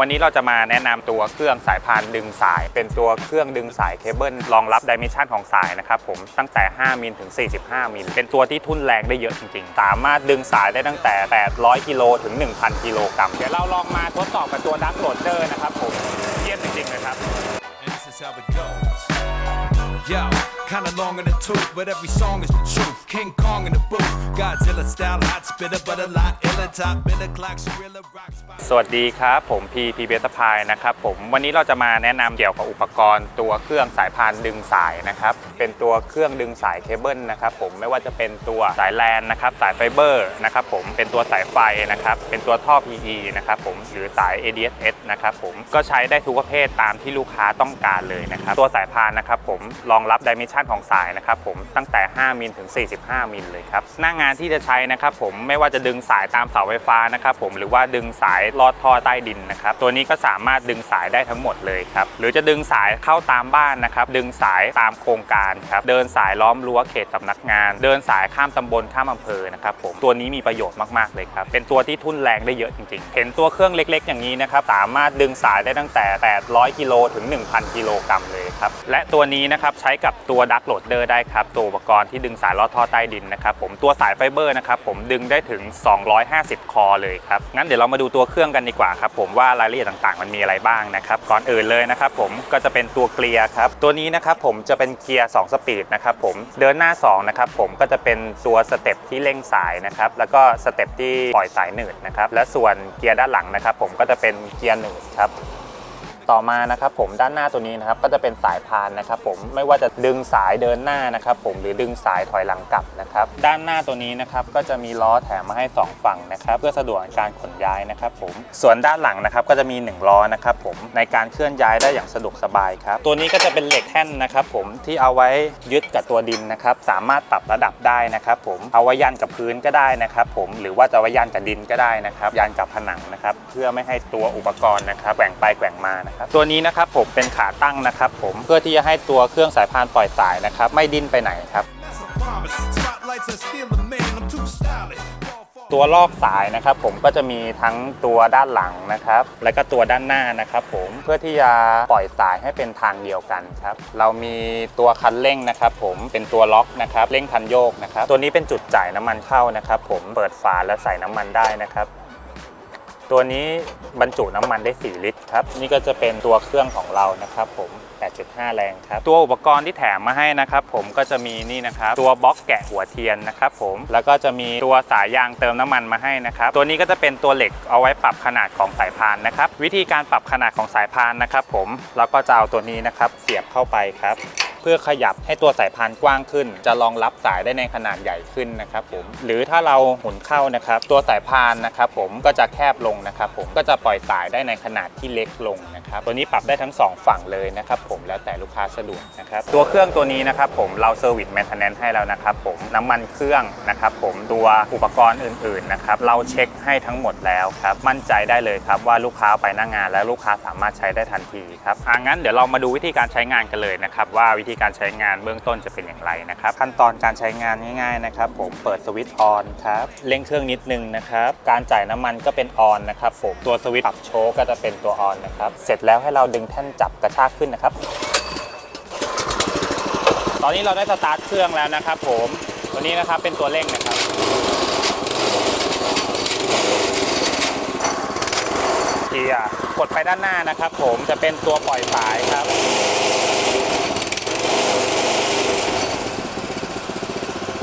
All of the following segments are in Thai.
วันนี้เราจะมาแนะนำตัวเครื่องสายพานดึงสาย เป็นตัวเครื่องดึงสายเคเบิลรองรับดิเมนชันของสายนะครับผมตั้งแต่ 5 มิลถึง 45 มิล เป็นตัวที่ทุ่นแรงได้เยอะจริงๆ สามารถดึงสายได้ตั้งแต่ 800 กิโลถึง 1,000 กิโลกรัมเดี๋ยวเราลองมาทดสอบกับตัวดักโหลดเดอร์นะครับผมเยี่ยมจริงๆเลยครับ Yo, kinda long in the tooth, but every song is the truth. King Kong in the booth, Godzilla style, hot spitter, but a lot iller. Top biller, clock, gorilla, rock spot. สวัสดีครับ ผมพีพีเบสพายนะครับผมวันนี้เราจะมาแนะนำเกี่ยวกับอุปกรณ์ตัวเครื่องสายพานดึงสายนะครับเป็นตัวเครื่องดึงสายเคเบิลนะครับผมไม่ว่าจะเป็นตัวสายแลนนะครับสายไฟเบอร์นะครับผมเป็นตัวสายไฟนะครับเป็นตัวท่อ PE นะครับผมหรือสาย ADSS นะครับผมก็ใช้ได้ทุกประเภทตามที่ลูกค้าต้องการเลยนะครับตัวสายพานนะครับผมรองรับดิเมนชันของสายนะครับผมตั้งแต่ 5มิลถึง5 มิลเลยครับหน้างานที่จะใช้นะครับผมไม่ว่าจะดึงสายตามเสาไฟฟ้านะครับผมหรือว่าดึงสายลอดท่อใต้ดินนะครับตัวนี้ก็สามารถดึงสายได้ทั้งหมดเลยครับหรือจะดึงสายเข้าตามบ้านนะครับดึงสายตามโครงการครับเดินสายล้อมรั้วเขตสำนักงาน เดินสายข้ามตำบลข้ามอำเภอนะครับผมตัวนี้มีประโยชน์มากๆเลยครับเป็นตัวที่ทุ่นแรงได้เยอะจริงๆ เห็นตัวเครื่องเล็กๆ อย่างนี้นะครับสามารถดึงสายได้ตั้งแต่ 800 กิโลถึง 1,000 กิโลกรัมเลยครับและตัวนี้นะครับใช้กับตัวดักโหลดเดอร์ได้ครับตัวอุปกรณ์ที่ดึงสายลอดท่อใต้ดินนะครับผมตัวสายไฟเบอร์นะครับผมดึงได้ถึง 250 คอเลยครับงั้นเดี๋ยวเรามาดูตัวเครื่องกันดีกว่าครับผมว่ารายละเอียดต่างๆ มันมีอะไรบ้างนะครับก่อนอื่นเลยนะครับผมก็จะเป็นตัวเกียร์ครับตัวนี้นะครับผมจะเป็นเกียร์ 2 สปีดนะครับผมเดินหน้า2นะครับผมก็จะเป็นตัวสเต็ปที่เร่งสายนะครับแล้วก็สเต็ปที่ปล่อยสายหนืดนะครับและส่วนเกียร์ด้านหลังนะครับผมก็จะเป็นเกียร์หนืดครับ ต่อมานะครับผมด้านหน้าตัวนี้นะครับก็จะเป็นสายพานนะครับผมไม่ว่าจะดึงสายเดินหน้านะครับผมหรือดึงสายถอยหลังกลับนะครับด้านหน้าตัวนี้นะครับก็จะมีล้อแถมมาให้ 2 ฝั่งนะครับเพื่อสะดวกในการขนย้ายนะครับผมส่วนด้านหลังนะครับก็จะมี 1 ล้อนะครับผมในการเคลื่อนย้ายได้อย่างสะดวกสบายครับตัวนี้ก็จะเป็นเหล็กแท่นนะครับผมที่เอาไว้ยึดกับตัวดินนะครับสามารถปรับระดับได้นะครับผมเอาไว้ยันกับพื้นก็ได้นะครับผมหรือว่าจะไว้ยันกับดินก็ได้นะครับยันกับผนังนะครับเพื่อไม่ให้ตัวอุปกรณ์นะครับแกว่งไปแกว่งมานะครับตัวนี้นะครับผมเป็นขาตั้งนะครับผมเพื่อที่จะให้ตัวเครื่องสายพานปล่อยสายนะครับไม่ดิ้นไปไหนครับตัวลอกสายนะครับผมก็จะมีทั้งตัวด้านหลังนะครับ และก็ตัวด้านหน้านะครับผมเพื่อที่จะปล่อยสายให้เป็นทางเดียวกันครับเรามีตัวคันเร่งนะครับผมเป็นตัวล็อกนะครับเร่งคันโยกนะครับตัวนี้เป็นจุดจ่ายน้ำมันเข้านะครับผมเปิดฝาและใส่น้ำมันได้นะครับ ตัวนี้บรรจุน้ำมันได้ 4 ลิตรครับ นี่ก็จะเป็นตัวเครื่องของเรานะครับผม 8.5 แรงครับ ตัวอุปกรณ์ที่แถมมาให้นะครับผมก็จะมีนี่นะครับ ตัวบล็อกแกะหัวเทียนนะครับผม แล้วก็จะมีตัวสายยางเติมน้ำมันมาให้นะครับ ตัวนี้ก็จะเป็นตัวเหล็กเอาไว้ปรับขนาดของสายพานนะครับ วิธีการปรับขนาดของสายพานนะครับผมเราก็จะเอาตัวนี้นะครับเสียบเข้าไปครับ เพื่อขยับให้ตัวสายพานกว้างขึ้น จะรองรับสายได้ในขนาดใหญ่ขึ้นนะครับผมหรือถ้าเราหมุนเข้านะครับ ตัวสายพานนะครับผมก็จะแคบลงนะครับผมก็จะปล่อยสายได้ในขนาดที่เล็กลงนะครับตัวนี้ปรับได้ทั้ง 2 ฝั่งเลยนะครับผมแล้วแต่ลูกค้าสะดวกนะครับตัวเครื่องตัวนี้นะครับผมเราเซอร์วิสแมนเทนแนนให้แล้วนะครับผมน้ำมันเครื่องนะครับผมตัวอุปกรณ์อื่นๆนะครับเราเช็คให้ทั้งหมดแล้วครับมั่นใจได้เลยครับว่าลูกค้าไปหน้างงาน แล้วลูกค้าสามารถใช้ได้ทันทีครับอ่างั้นเดี๋ยวเรามาดูวิธีการใช้งานกันเลยนะครับว่าวิธีการใช้งานเบื้องต้นจะเป็นอย่างไรนะครับ ขั้นตอนการใช้งานง่ายๆนะครับ ผมเปิดสวิตช์ออนครับเร่งเครื่องนิดนึงนะครับ การจ่ายน้ำมันก็เป็นออนนะครับผมตัวสวิตช์ปรับโชคก็จะเป็นตัวออนนะครับ เสร็จแล้วให้เราดึงแท่นจับกระชากขึ้นนะครับ ตอนนี้เราได้สตาร์ทเครื่องแล้วนะครับ ผมตัวนี้นะครับเป็นตัวเร่งนะครับเกียร์กดไปด้านหน้านะครับ ผมจะเป็นตัวปล่อยสายครับ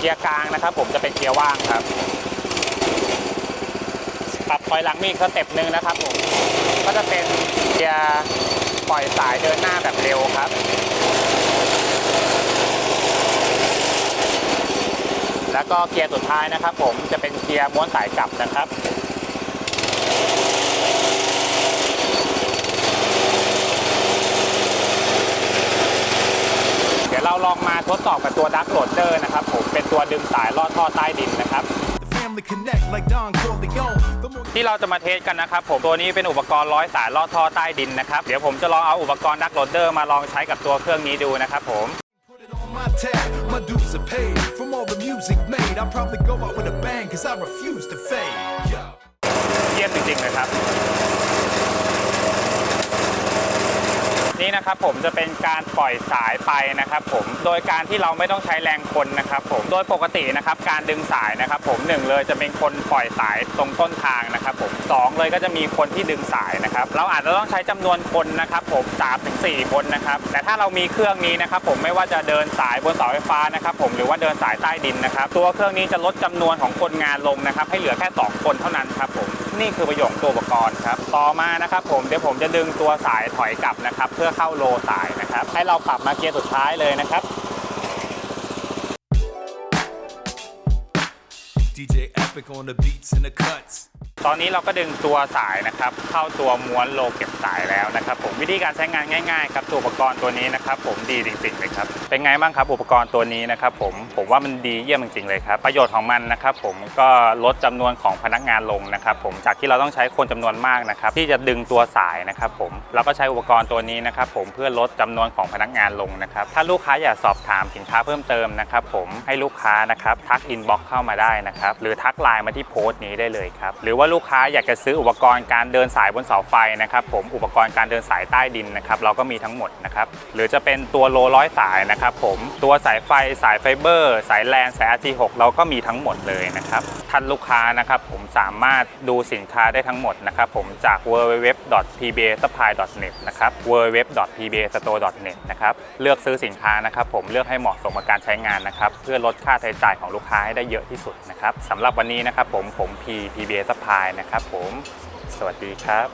เกียร์กลางนะครับ ผมจะเป็นเกียร์ว่างครับ ปรับถอยหลังมีอีกสเต็ปหนึ่งนะครับผม ก็จะเป็นเกียร์ปล่อยสายเดินหน้าแบบเร็วครับแล้วก็เกียร์สุดท้ายนะครับ ผมจะเป็นเกียร์ม้วนสายกลับนะครับ ยวเราลองมาทดสอบกับตัวดักโหลดเดอร์นะครับผมเป็นตัวดึงสายลอดท่อใต้ดินนะครับ the family connect like Don Corleone. The more ที่เราจะมาเทสกันนะครับผมตัวนี้เป็นอุปกรณ์ร้อยสายลอดท่อใต้ดินนะครับเดี๋ยวผมจะลองเอาอุปกรณ์ดักโหลดเดอร์มาลองใช้กับตัวเครื่องนี้ดูนะครับผม put it on my tab, my dues are paid. From all the music made, I'll probably go out with a bang, cause I refuse to fade. Yo. เยี่ยมจริงๆเลยครับ นี่นะครับผมจะเป็นการปล่อยสายไปนะครับผมโดยการที่เราไม่ต้องใช้แรงคนนะครับผมโดยปกตินะครับการดึงสายนะครับผมหนึ่งเลยจะเป็นคนปล่อยสายตรงต้นทางนะครับผมสองเลยก็จะมีคนที่ดึงสายนะครับเราอาจจะต้องใช้จำนวนคนนะครับผมสามถึงสี่คนนะครับแต่ถ้าเรามีเครื่องนี้นะครับผมไม่ว่าจะเดินสายบนเสาไฟฟ้านะครับผมหรือว่าเดินสายใต้ดินนะครับตัวเครื่องนี้จะลดจำนวนของคนงานลงนะครับให้เหลือแค่ 2 คนเท่านั้นครับผมนี่คือประโยชน์ตัวอุปกรณ์ครับต่อมานะครับผมเดี๋ยวผมจะดึงตัวสายถอยกลับนะครับเพื่อเข้าโลสายนะครับ ให้เราปรับมาเกียร์สุดท้ายเลยนะครับ DJ Epic on the beats and the cuts. ตอนนี้เราก็ดึงตัวสายนะครับ เข้าตัวม้วนโลเก็บสายแล้วนะครับ ผมวิธีการใช้งานง่ายๆครับตัวอุปกรณ์ตัวนี้นะครับ ผมดีจริงๆเลยครับเป็นไงบ้างครับอุปกรณ์ตัวนี้นะครับ ผมผมว่ามันดีเยี่ยมจริงๆเลยครับประโยชน์ของมันนะครับ ผมก็ลดจำนวนของพนักงานลงนะครับ ผมจากที่เราต้องใช้คนจำนวนมากนะครับที่จะดึงตัวสายนะครับ ผมเราก็ใช้อุปกรณ์ตัวนี้นะครับ ผมเพื่อลดจำนวนของพนักงานลงนะครับ ถ้าลูกค้าอยากสอบถามสินค้าเพิ่มเติมนะครับ ผมให้ลูกค้านะครับทักอินบ็อกซ์เข้ามาได้นะครับหรือทักไลน์มาที่โพสต์นี้ได้เลยครับหรือว่าลูกค้าอยากจะซื้ออุปกรณ์การเดินสายบนเสาไฟนะครับผมอุปกรณ์การเดินสายใต้ดินนะครับเราก็มีทั้งหมดนะครับหรือจะเป็นตัวโลร้อยสายนะครับผมตัวสายไฟสายไฟเบอร์ สายแลนสาย RG6 เราก็มีทั้งหมดเลยนะครับท่านลูกค้านะครับผมสามารถดูสินค้าได้ทั้งหมดนะครับผมจาก www.pbsupply.net นะครับ www.pbstore.net นะครับเลือกซื้อสินค้านะครับผมเลือกให้เหมาะสมกับการใช้งานนะครับเพื่อลดค่าใช้จ่ายของลูกค้าให้ได้เยอะที่สุดนะครับสำหรับวันนี้นะครับผมผม P PBS Supply นะครับผม สวัสดีครับ